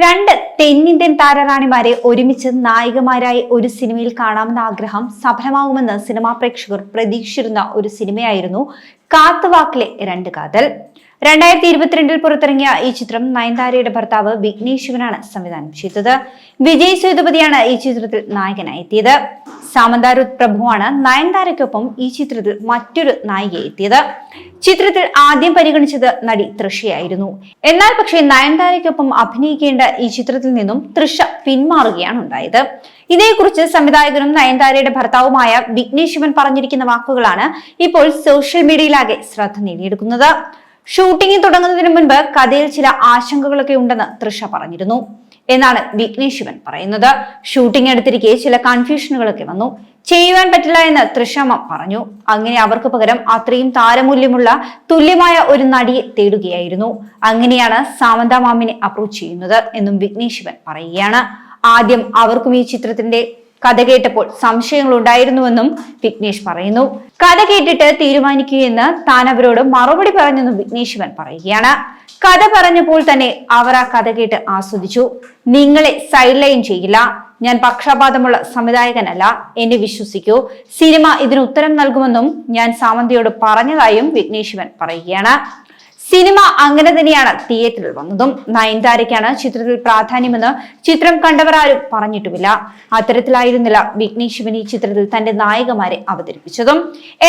രണ്ട് തെന്നിന്ത്യൻ താരറാണിമാരെ ഒരുമിച്ച് നായികമാരായി ഒരു സിനിമയിൽ കാണാമെന്ന ആഗ്രഹം സഫലമാകുമെന്ന് സിനിമാ പ്രേക്ഷകർ പ്രതീക്ഷിച്ചിരുന്ന ഒരു സിനിമയായിരുന്നു കാത്തുവാക്കിലെ രണ്ട് കാതൽ. രണ്ടായിരത്തി ഇരുപത്തിരണ്ടിൽ പുറത്തിറങ്ങിയ ഈ ചിത്രം നയൻതാരയുടെ ഭർത്താവ് വിഘ്നേഷ് ശിവനാണ് സംവിധാനം ചെയ്തത്. വിജയ് സേതുപതിയാണ് ഈ ചിത്രത്തിൽ നായകനായി എത്തിയത് സാമന്താരുത് പ്രഭുവാണ് നയൻതാരയ്ക്കൊപ്പം ഈ ചിത്രത്തിൽ മറ്റൊരു നായികയെ എത്തിയത്. ചിത്രത്തിൽ ആദ്യം പരിഗണിച്ചത് നടി തൃഷയായിരുന്നു. എന്നാൽ പക്ഷേ നയൻതാരയ്ക്കൊപ്പം അഭിനയിക്കേണ്ട ഈ ചിത്രത്തിൽ നിന്നും തൃഷ പിന്മാറുകയാണ് ഉണ്ടായത്. ഇതേക്കുറിച്ച് സംവിധായകനും നയൻതാരയുടെ ഭർത്താവുമായ വിഘ്നേഷ് ശിവൻ പറഞ്ഞിരിക്കുന്ന വാക്കുകളാണ് ഇപ്പോൾ സോഷ്യൽ മീഡിയയിലാകെ ശ്രദ്ധ നേടിയെടുക്കുന്നത്. ഷൂട്ടിംഗ് തുടങ്ങുന്നതിന് മുൻപ് കഥയിൽ ചില ആശങ്കകളൊക്കെ ഉണ്ടെന്ന് തൃഷ പറഞ്ഞിരുന്നു. എന്നാണ് വിഘ്നേഷ് ശിവൻ പറയുന്നത്. ഷൂട്ടിംഗ് എടുത്തിരിക്കെ ചില കൺഫ്യൂഷനുകളൊക്കെ വന്നു. ചെയ്യുവാൻ പറ്റില്ല എന്ന് തൃഷമ്മ പറഞ്ഞു. അങ്ങനെ അവർക്ക് പകരം അത്രയും താരമൂല്യമുള്ള തുല്യമായ ഒരു നടിയെ തേടുകയായിരുന്നു. അങ്ങനെയാണ് സാമന്ത മാമിനെ അപ്രോച്ച് ചെയ്യുന്നത് എന്നും വിഘ്നേഷ് ശിവൻ പറയുകയാണ്. ആദ്യം അവർക്കും ഈ ചിത്രത്തിന്റെ കഥ കേട്ടപ്പോൾ സംശയങ്ങൾ ഉണ്ടായിരുന്നുവെന്നും വിഘ്നേഷ് പറയുന്നു. കഥ കേട്ടിട്ട് തീരുമാനിക്കുകയെന്ന് താൻ അവരോട് മറുപടി പറഞ്ഞെന്നും വിഘ്നേഷ് ശിവൻ പറയുകയാണ്. കഥ പറഞ്ഞപ്പോൾ തന്നെ അവർ ആ കഥ കേട്ട് ആസ്വദിച്ചു. നിങ്ങളെ സൈഡ് ലൈൻ ചെയ്യില്ല. ഞാൻ പക്ഷപാതമുള്ള സംവിധായകനല്ല. എന്നെ വിശ്വസിക്കൂ. സിനിമ ഇതിന് ഉത്തരം നൽകുമെന്നും ഞാൻ സാമന്തിയോട് പറഞ്ഞതായും വിഘ്നേശ് ശിവൻ പറയുകയാണ്. സിനിമ അങ്ങനെ തന്നെയാണ് തിയേറ്ററിൽ വന്നതും. നയൻതാരയ്ക്കാണ് ചിത്രത്തിൽ പ്രാധാന്യമെന്ന് ചിത്രം കണ്ടവർ ആരും പറഞ്ഞിട്ടുമില്ല. അത്തരത്തിലായിരുന്നില്ല വിഘ്നേഷ് ചിത്രത്തിൽ തന്റെ നായകമാരെ അവതരിപ്പിച്ചതും.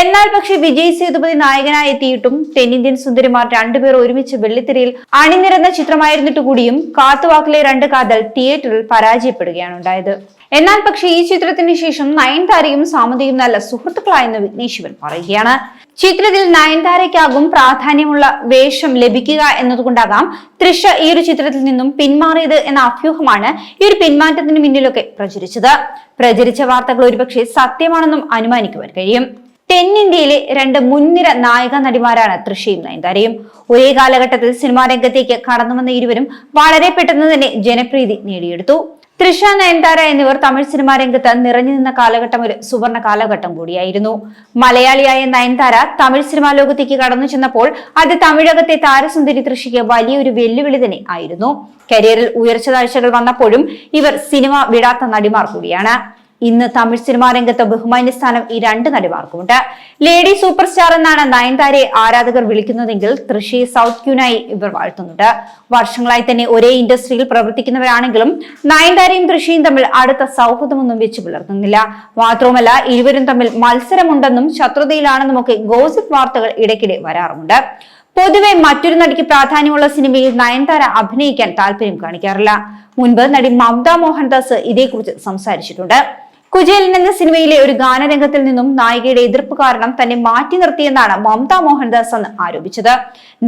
എന്നാൽ പക്ഷെ വിജയ് സേതുപതി നായകനായി എത്തിയിട്ടും തെന്നിന്ത്യൻ സുന്ദരിമാർ രണ്ടുപേർ ഒരുമിച്ച് വെള്ളിത്തിരയിൽ അണിനിരന്ന ചിത്രമായിരുന്നിട്ട് കൂടിയും കാത്തുവാക്കിലെ രണ്ട് കാതൽ തിയേറ്ററിൽ പരാജയപ്പെടുകയാണ് ഉണ്ടായത്. എന്നാൽ പക്ഷേ ഈ ചിത്രത്തിന് ശേഷം നയൻതാരയും സാമതിയും നല്ല സുഹൃത്തുക്കളായെന്ന് വിഘ്നേശ്വരൻ പറയുകയാണ്. ചിത്രത്തിൽ നയൻതാരയ്ക്കാകും പ്രാധാന്യമുള്ള വേഷം ലഭിക്കുക എന്നതുകൊണ്ടാകാം തൃഷ ഈ ഒരു ചിത്രത്തിൽ നിന്നും പിന്മാറിയത് എന്ന അഭ്യൂഹമാണ് ഈ ഒരു പിന്മാറ്റത്തിന് പിന്നിലൊക്കെ പ്രചരിച്ചത്. പ്രചരിച്ച വാർത്തകൾ ഒരുപക്ഷെ സത്യമാണെന്നും അനുമാനിക്കുവാൻ കഴിയും. തെന്നിന്ത്യയിലെ രണ്ട് മുൻനിര നായിക നടിമാരാണ് തൃശയും നയൻതാരയും. ഒരേ കാലഘട്ടത്തിൽ സിനിമാ രംഗത്തേക്ക് കടന്നു വന്ന ഇരുവരും വളരെ പെട്ടെന്ന് തന്നെ ജനപ്രീതി നേടിയെടുത്തു. തൃഷ നയൻതാര എന്നിവർ തമിഴ് സിനിമാ രംഗത്ത് നിറഞ്ഞു നിന്ന കാലഘട്ടം ഒരു സുവർണ കാലഘട്ടം കൂടിയായിരുന്നു. മലയാളിയായ നയൻതാര തമിഴ് സിനിമാ ലോകത്തേക്ക് കടന്നു ചെന്നപ്പോൾ അത് തമിഴകത്തെ താരസുന്ദരി തൃഷയ്ക്ക് വലിയൊരു വെല്ലുവിളി തന്നെ ആയിരുന്നു. കരിയറിൽ ഉയർച്ച താഴ്ചകൾ വന്നപ്പോഴും ഇവർ സിനിമ വിടാത്ത നടിമാർ കൂടിയാണ്. ഇന്ന് തമിഴ് സിനിമാ രംഗത്ത് ബഹുമാന്യ സ്ഥാനം ഈ രണ്ട് നടിമാർക്കുമുണ്ട്. ലേഡി സൂപ്പർ സ്റ്റാർ എന്നാണ് നയൻതാരയെ ആരാധകർ വിളിക്കുന്നതെങ്കിൽ തൃശി സൗത്ത് ക്യൂനായി ഇവർ വാഴ്ത്തുന്നുണ്ട്. വർഷങ്ങളായി തന്നെ ഒരേ ഇൻഡസ്ട്രിയിൽ പ്രവർത്തിക്കുന്നവരാണെങ്കിലും നയൻതാരയും തൃശിയും തമ്മിൽ അടുത്ത സൗഹൃദമൊന്നും വെച്ച് പുലർത്തുന്നില്ല. മാത്രവുമല്ല ഇരുവരും തമ്മിൽ മത്സരമുണ്ടെന്നും ശത്രുതയിലാണെന്നുമൊക്കെ ഗോസിപ്പ് വാർത്തകൾ ഇടയ്ക്കിടെ വരാറുമുണ്ട്. പൊതുവെ മറ്റൊരു നടിക്ക് പ്രാധാന്യമുള്ള സിനിമയിൽ നയൻതാര അഭിനയിക്കാൻ താല്പര്യം കാണിക്കാറില്ല. മുൻപ് നടി മമത മോഹൻദാസ് ഇതേക്കുറിച്ച് സംസാരിച്ചിട്ടുണ്ട്. കുചേലൻ എന്ന സിനിമയിലെ ഒരു ഗാനരംഗത്തിൽ നിന്നും നായികയുടെ എതിർപ്പ് കാരണം തന്നെ മാറ്റി നിർത്തിയെന്നാണ് മമത മോഹൻദാസ് അന്ന് ആരോപിച്ചത്.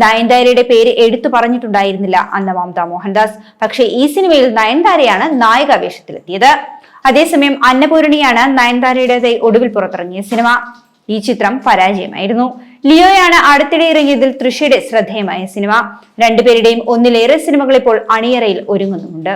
നയൻതാരയുടെ പേര് എടുത്തു പറഞ്ഞിട്ടുണ്ടായിരുന്നില്ല അന്ന് മമത മോഹൻദാസ്. പക്ഷേ ഈ സിനിമയിൽ നയൻതാരയാണ് നായിക വേഷത്തിലെത്തിയത് അതേസമയം അന്നപൂരണിയാണ് നയൻതാരയുടേതായി ഒടുവിൽ പുറത്തിറങ്ങിയ സിനിമ. ഈ ചിത്രം പരാജയമായിരുന്നു. ലിയോയാണ് അടുത്തിടെ ഇറങ്ങിയതിൽ തൃശയുടെ ശ്രദ്ധേയമായ സിനിമ. രണ്ടുപേരുടെയും ഒന്നിലേറെ സിനിമകൾ ഇപ്പോൾ അണിയറയിൽ ഒരുങ്ങുന്നുമുണ്ട്.